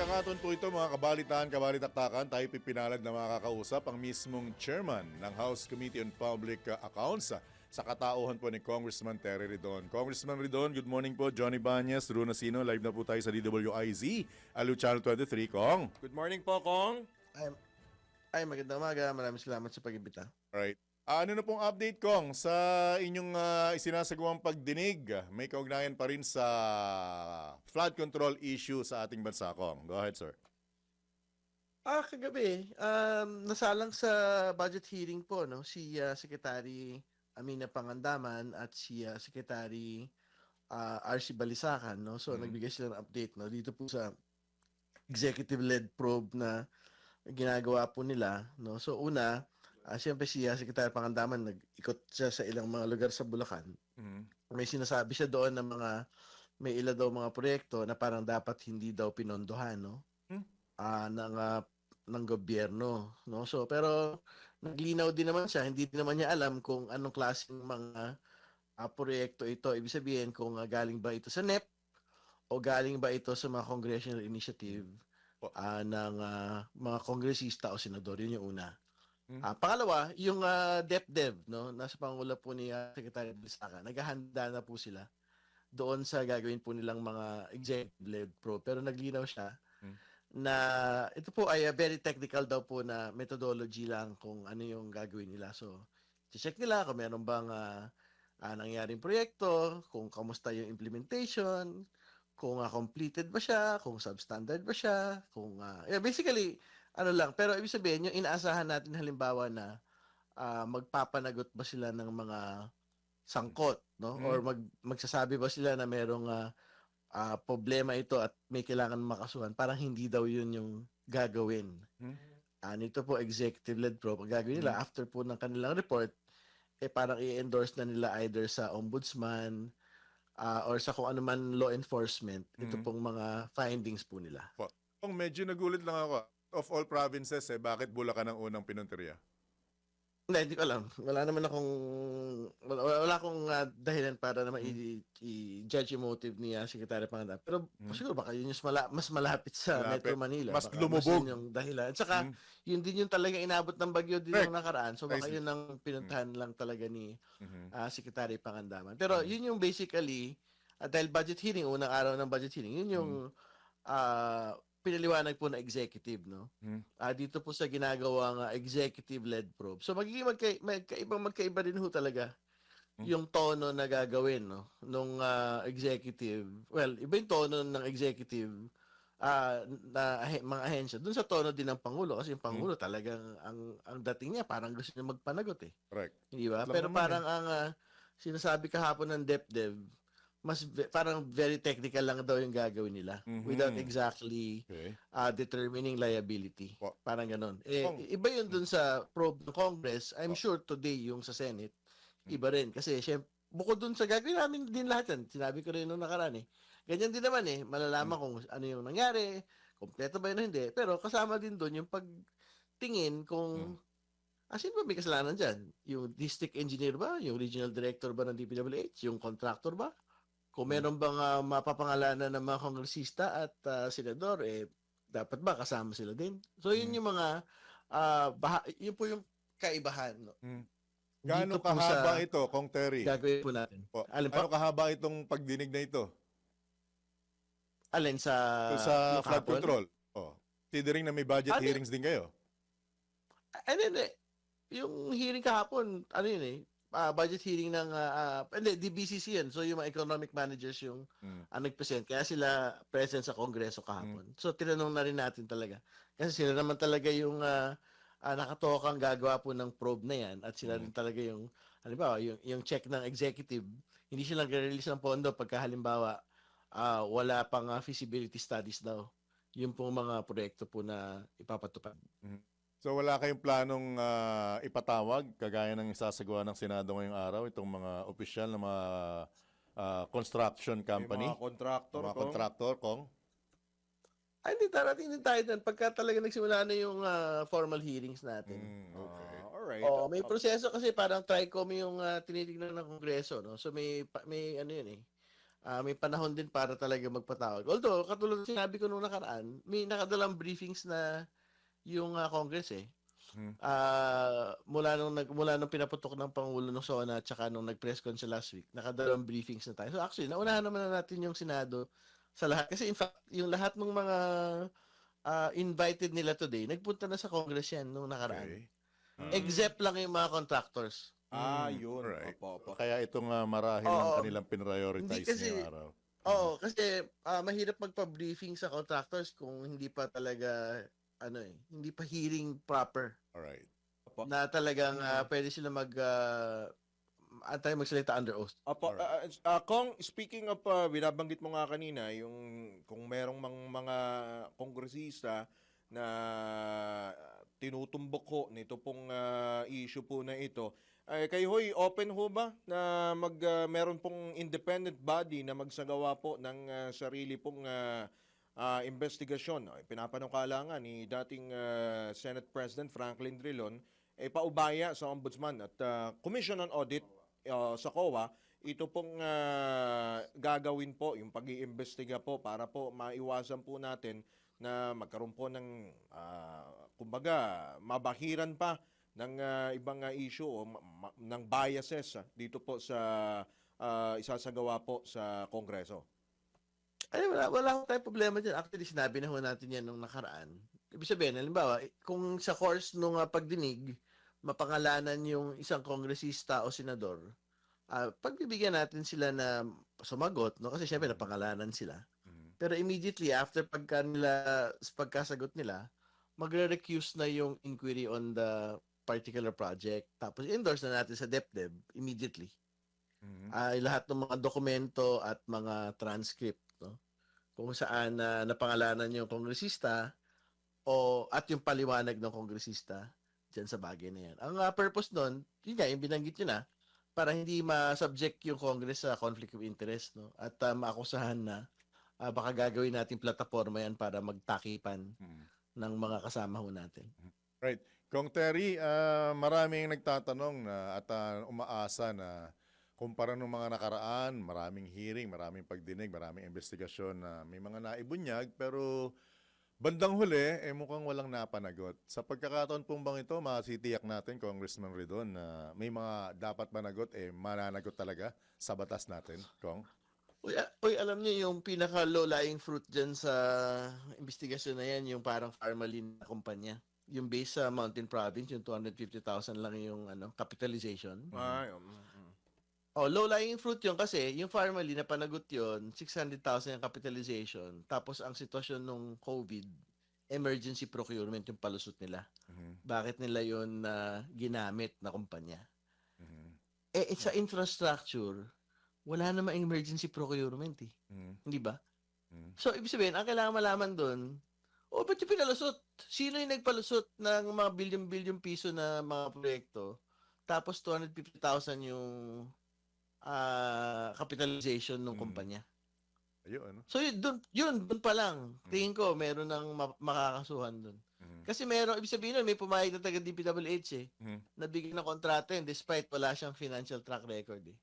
pagkakataon po ito mga kabalitaan, kabalitaktakan, tayo pipinalad na makakausap ang mismong chairman ng House Committee on Public Accounts sa katauhan po ni Congressman Terry Ridon. Congressman Ridon, good morning po. Johnny Banyas, Runa Sino, live na po tayo sa DWIZ, Alu Channel 23. Kong. Good morning po, Kong. Ay, ay magandang umaga. Maraming salamat sa pag-imbita. Alright. Ano na pong update, Kong, sa inyong uh, isinasagawang pagdinig? May kaugnayan pa rin sa flood control issue sa ating bansa, Kong. Go ahead, sir. Ah, kagabi, um, nasalang sa budget hearing po, no, si uh, Secretary Amina Pangandaman at si uh, Secretary uh, RC Balisacan, no. So Mhm. nagbigay sila ng update, no, dito po sa executive-led probe na ginagawa po nila, no. So una, uh, siyempre si uh, Secretary Pangandaman nag-ikot siya sa ilang mga lugar sa Bulacan. Mhm. may sinasabi siya doon na mga may ila daw mga proyekto na parang dapat hindi daw pinondohan no? Hmm. Ah, ng ah, ng gobyerno no? So pero naglinaw din naman siya. Hindi din naman niya alam kung anong klaseng mga ah, proyekto ito. Ibig sabihin kung ah, galing ba ito sa NEP o galing ba ito sa mga congressional initiative ah, ng ah, mga kongresista o senador. Yun yung una Hmm. Ah, pangalawa, yung uh, DepDev, no, nasa pangula po ni ah, Secretary Bilsaka, naghahanda na po sila doon sa gagawin po nilang mga executive-led pro. Pero naglinaw siya Hmm. na ito po ay ah, very technical daw po na methodology lang kung ano yung gagawin nila. So, check nila kung meron bang ah, ah, nangyaring proyekto, kung kamusta yung implementation, kung ah, completed ba siya, kung substandard ba siya, kung ah, yeah, basically ano lang, pero ibig sabihin, yung inaasahan natin halimbawa na ah, magpapanagot ba sila ng mga sangkot, no? Mm. Or mag, magsasabi ba sila na merong ah, ah, problema ito at may kailangan makasuhan, parang hindi daw yun yung gagawin. Mm. Ah, nito po, executive-led pro, pag gagawin nila, Mm. after po ng kanilang report, eh parang i-endorse na nila either sa ombudsman ah, or sa kung ano man law enforcement, ito Mm. pong mga findings po nila. Kung medyo nagulit lang ako, of all provinces, eh, bakit Bulacan ang unang pinunteriya? Hindi, hindi ko alam. Wala naman akong wala, wala akong ah, dahilan para naman i- i-judge yung motive ni uh, Secretary Panganda. Pero Hmm. siguro baka yun yung mas, mala- mas malapit sa Malapit. Metro Manila. Mas Baka lumubog. yun yung dahilan. At saka, Mm. yun din yung talaga inabot ng bagyo din Correct. yung nakaraan. So baka yun ang pinuntahan lang talaga ni ah, Secretary Pangandaman. Pero Mm. yun yung basically, ah, dahil budget hearing, unang araw ng budget hearing, yun yung ah, pinaliwanag po na executive, no? Mm. Ah, dito po sa ginagawang ah, executive-led probe. So magiging magka, magkaibang magkaiba din ho talaga Mm. yung tono na gagawin, no? Nung ah, executive. Well, iba yung tono ng executive ah, na ahe- mga ahensya. Doon sa tono din ng Pangulo kasi yung Pangulo talagang ang ang dating niya parang gusto niya magpanagot eh. Correct. Di ba? Pero naman parang ang ah, sinasabi kahapon ng DepDev, mas parang very technical lang daw yung gagawin nila Mhm. without exactly Okay. ah, determining liability. Po. Parang ganun. Eh, iba yun dun sa probe ng Congress. I'm Po. sure today yung sa Senate, iba rin. Kasi syempre, bukod dun sa gagawin namin din lahat yan. Sinabi ko rin nung nakaraan eh. Ganyan din naman eh. Malalaman kung ano yung nangyari, kompleto ba yun o hindi. Pero kasama din dun yung pagtingin kung Ah, sino ba may kasalanan dyan? Yung district engineer ba? Yung regional director ba ng DPWH? Yung contractor ba? Kung meron bang ah, mapapangalanan ng mga kongresista at ah, senador, eh, dapat ba kasama sila din? So, yun Mm. yung mga, ah, baha- yun po yung kaibahan. No? Mm. Gaano kahaba sa ito, Kong Terry? gagawin po natin. Po. Alin Ano kahaba itong pagdinig na ito? Alin sa... sa yung flood kahapon? control? Oh. Considering na may budget Ano- hearings din kayo. Ano yun eh, yung hearing kahapon, ano yun eh, ah, budget hearing ng, ah, ah, hindi, DBCC yan. So, yung mga economic managers yung Mm. ang nag-present. Kaya sila present sa Kongreso kahapon. So, tinanong na rin natin talaga. Kasi sila naman talaga yung uh, nakatokang gagawa po ng probe na yan. At sila Mm. rin talaga yung, halimbawa, yung, yung check ng executive, hindi sila nag-release ng pondo pagka halimbawa, ah, wala pang ah, feasibility studies daw. Yung pong mga proyekto po na ipapatupad. So wala kayong planong ah, ipatawag kagaya ng isasagawa ng Senado ngayong araw itong mga opisyal ng mga ah, construction company, May mga contractor, mga Kong. contractor, Kong? Ay, hindi, darating din tayo doon. Pagka talaga nagsimula na yung ah, formal hearings natin. Mm, okay. Ah, alright. Oh, may proseso kasi parang TRICOM yung uh, tinitingnan ng Kongreso, no? So may may ano yun eh. ah, may panahon din para talaga magpatawag. Although, katulad ng sinabi ko nung nakaraan, may nakadalang briefings na yung ah, Congress eh. Hmm. Ah, mula nung nag mula nung pinaputok ng pangulo ng SONA at saka nung nag-press con siya last week, nakadalawang briefings na tayo. So actually, naunahan naman na natin yung Senado sa lahat kasi in fact, yung lahat ng mga ah, invited nila today, nagpunta na sa Congress yan nung nakaraan. Okay. Mm. Except lang yung mga contractors. Ah, Mm, yun. right. Opo, opo. Kaya itong uh, marahil ang kanilang pinrioritize kasi- ngayong araw. Oo, kasi ah, mahirap magpa-briefing sa contractors kung hindi pa talaga ano eh, hindi pa hearing proper Alright. Opo. na talagang ah, pwede sila mag uh, antay magsalita under oath. Opo, ah, ah, Kong, speaking of, ah, binabanggit mo nga kanina, yung kung merong mang, mga kongresista na ah, tinutumbok ho nito pong ah, issue po na ito, ay kayo ho'y open ho ba na mag ah, meron pong independent body na magsagawa po ng ah, sarili pong ah, ah, investigasyon. Ay, Pinapanukala nga ni dating ah, Senate President Franklin Drilon eh paubaya sa Ombudsman at ah, Commission on Audit uh, sa COA, ito pong ah, gagawin po, yung pag-iimbestiga po para po maiwasan po natin na magkaroon po ng, ah, kumbaga, mabahiran pa ng ah, ibang ah, issue o ng biases ah, dito po sa ah, isasagawa po sa Kongreso. Ay, wala, wala tayong problema dyan. Actually, sinabi na ho natin yan nung nakaraan. Ibig sabihin, halimbawa, kung sa course nung ah, pagdinig, mapangalanan yung isang kongresista o senador, ah, pagbibigyan natin sila na sumagot, no? kasi syempre napangalanan sila. Mhm. Pero immediately after pagka nila, pagkasagot nila, magre-recuse na yung inquiry on the particular project. Tapos endorse na natin sa DepDep immediately. Mhm. ay lahat ng mga dokumento at mga transcript no kung saan na napangalanan yung kongresista o at yung paliwanag ng kongresista diyan sa bagay na yan. Ang ah, purpose doon, yun nga, yung binanggit yun na, para hindi ma-subject yung Congress sa conflict of interest no at ah, maakusahan na ah, baka gagawin natin plataforma yan para magtakipan Mhm. ng mga kasama ho natin. Kong Terry, ah, maraming nagtatanong na at ah, umaasa na kumpara nung mga nakaraan, maraming hearing, maraming pagdinig, maraming investigasyon na may mga naibunyag pero bandang huli, eh mukhang walang napanagot. Sa pagkakataon pong bang ito, masitiyak natin, Congressman Ridon, na may mga dapat managot, eh mananagot talaga sa batas natin, Kong? Uy, a- uy, alam niyo yung pinaka low lying fruit dyan sa investigasyon na yan, yung parang Pharmalin na kumpanya. Yung base sa Mountain Province, yung 250,000 lang yung ano, capitalization. Ay, um, mm. Oh, low lying fruit yun kasi yung Pharmalin na panagot yun, 600,000 yung capitalization. Tapos ang sitwasyon nung COVID, emergency procurement yung palusot nila. Mhm, Bakit nila yun na ginamit na kumpanya? mhm, Eh, sa infrastructure, wala namang emergency procurement eh. mhm, Hindi ba? mhm. So, ibig sabihin, ang kailangan malaman doon, o ba't yung pinalusot? Sino yung nagpalusot ng mga billion-billion piso na mga proyekto? Tapos 250,000 yung ah, capitalization ng Mm. kumpanya. Ayun, ano? So, yun, dun, yun, dun pa lang. Tingin ko, meron ng ma- makakasuhan dun. Mhm, Kasi meron, ibig sabihin nun, may pumayag na taga DPWH eh, mhm. nabigyan ng kontrata yun despite wala siyang financial track record eh.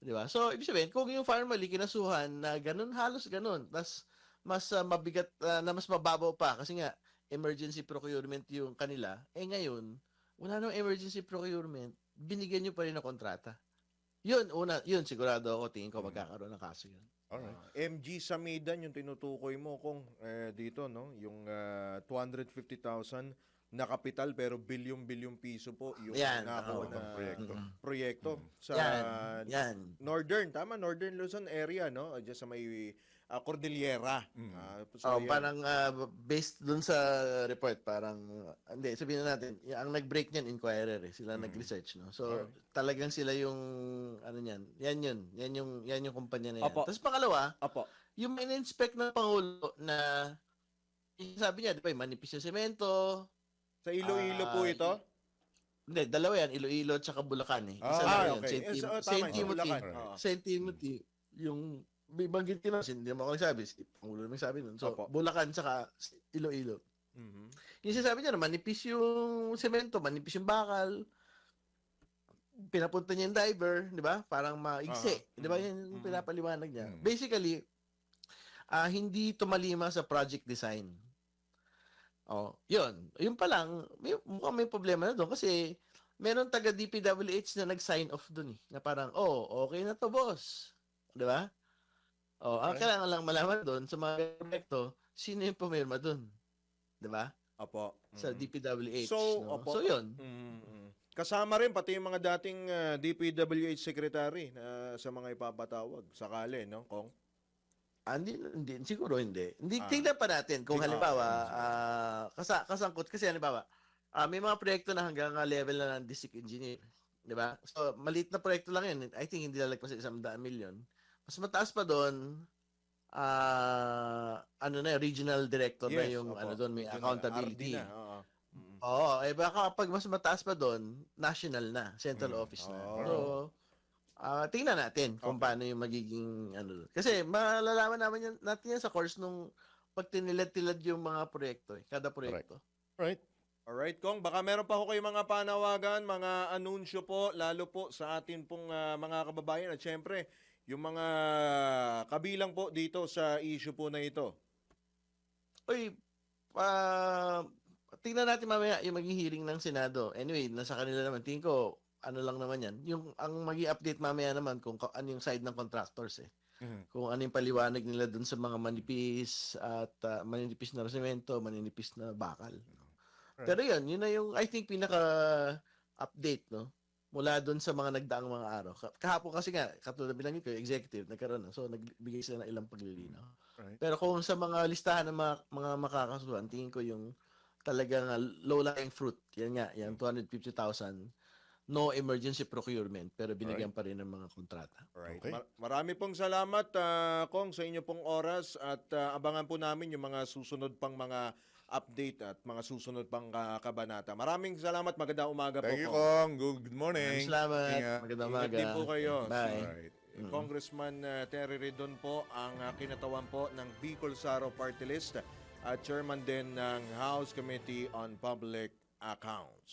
Di ba? So, ibig sabihin, kung yung farmer kinasuhan na ganun, halos ganun, mas, mas ah, mabigat, ah, na mas mababaw pa kasi nga, emergency procurement yung kanila, eh ngayon, wala nang emergency procurement, binigyan nyo pa rin ng kontrata. Yun, una, yun, sigurado ako, tingin ko Mm. magkakaroon ng kaso yun. Alright. Ah, MG Samidan yung tinutukoy mo kung eh, dito no, yung ah, 250,000 na kapital pero bilyong-bilyong piso po yung Yan, nakuha oo. na proyekto. Mm. proyekto sa Yan, yan. Northern, tama, Northern Luzon area, no? Diyan sa may ah, Cordillera. Mm. Ah, so Oh, yan. parang ah, based dun sa report, parang ah, hindi, sabihin na natin, ang nag-break niyan inquirer eh, sila Mm. nag-research, no. So Alright. talagang sila yung ano niyan. Yan yun. Yan yung yan yung kumpanya na yan. Opo. Tapos pangalawa, Apo. yung in-inspect ng pangulo na yung sabi niya, di ba, yung manipis yung semento. Sa Iloilo po Ah, ito? Hindi, dalawa yan, Iloilo at saka Bulacan eh. Isa Ah, Ah, yun, okay. Saint, Eh, Tim- so, sa Timothy. Bulacan. Oo. Saint Timothy, yung may banggit ko na, hindi naman ako nagsabi, si Pangulo naman nagsabi nun. So, Opo. Bulacan saka Iloilo. Mhm. Yung sinasabi niya, manipis yung semento, manipis yung bakal. pinapunta niya yung diver, di ba? Parang maigsi. Ah, Di ba? mm, Yan yung mm. pinapaliwanag niya. Mm. Basically, ah hindi tumalima sa project design. Oh, yun. Yun pa lang, may, mukhang may problema na doon kasi meron taga DPWH na nag-sign off doon eh. Na parang, oh, okay na to, boss. Di ba? Oh, ang Okay. kailangan lang malaman doon sa mga proyekto, sino yung pumirma doon. Di ba? Apo. Sa Mm. DPWH. So, no? opo. so yun. Mm, mm. Kasama rin pati yung mga dating ah, DPWH secretary na sa mga ipapatawag sakali, no, Kong? Ah, hindi, hindi, siguro hindi. Hindi, Ah. tingnan pa natin kung halimbawa, ah, kasa, kasangkot, kasi halimbawa, ah, may mga proyekto na hanggang ah, level na ng district engineer. Di ba? So, maliit na proyekto lang yun. I think hindi lalagpas sa isang daan milyon. Mas mataas pa doon, ah, ano na, regional director na Yes, yung, opo. ano doon, may na, accountability. RD na, oo. Mm. Oo, eh baka pag mas mataas pa doon, national na, central Mm. office na. Oh. So, ah tingnan natin kung Okay. paano yung magiging ano. doon. Kasi malalaman naman yan, natin yan sa course nung pag tinilad-tilad yung mga proyekto, eh, kada proyekto. Right. Alright, Kong, baka meron pa ho kayo mga panawagan, mga anunsyo po, lalo po sa atin pong ah, mga kababayan at syempre, yung mga kabilang po dito sa issue po na ito. Uy, pa tingnan natin mamaya yung magiging hearing ng Senado. Anyway, nasa kanila naman. Tingin ko, ano lang naman yan. Yung, ang magiging update mamaya naman kung ano yung side ng contractors eh. Mhm. kung ano yung paliwanag nila dun sa mga manipis at ah, maninipis na semento, maninipis na bakal. Right. Pero yun, yun na yung I think pinaka update no mula dun sa mga nagdaang mga araw. Ka- Kahapon kasi nga, katulad binanggit ko, executive, nagkaroon na. So, nagbigay sila ng ilang paglilinaw. Right. Pero kung sa mga listahan ng mga, mga makakasuhan, tingin ko yung talagang ah, low-lying fruit, yan nga, yan 250,000, no emergency procurement, pero binigyan pa rin ng mga kontrata. Alright. Okay. Mar- marami pong salamat, ah, Kong, sa inyo pong oras at ah, abangan po namin yung mga susunod pang mga update at mga susunod pang ah, kabanata. Maraming salamat. Magandang umaga Thank you, po, Kong. Kong. Good, morning. Maraming salamat. Ingat. Magandang Ingat umaga. din po kayo. Bye. Alright. Si Congressman ah, Terry Redon po ang ah, kinatawan po ng Bicol Saro Party List at chairman din ng House Committee on Public Accounts.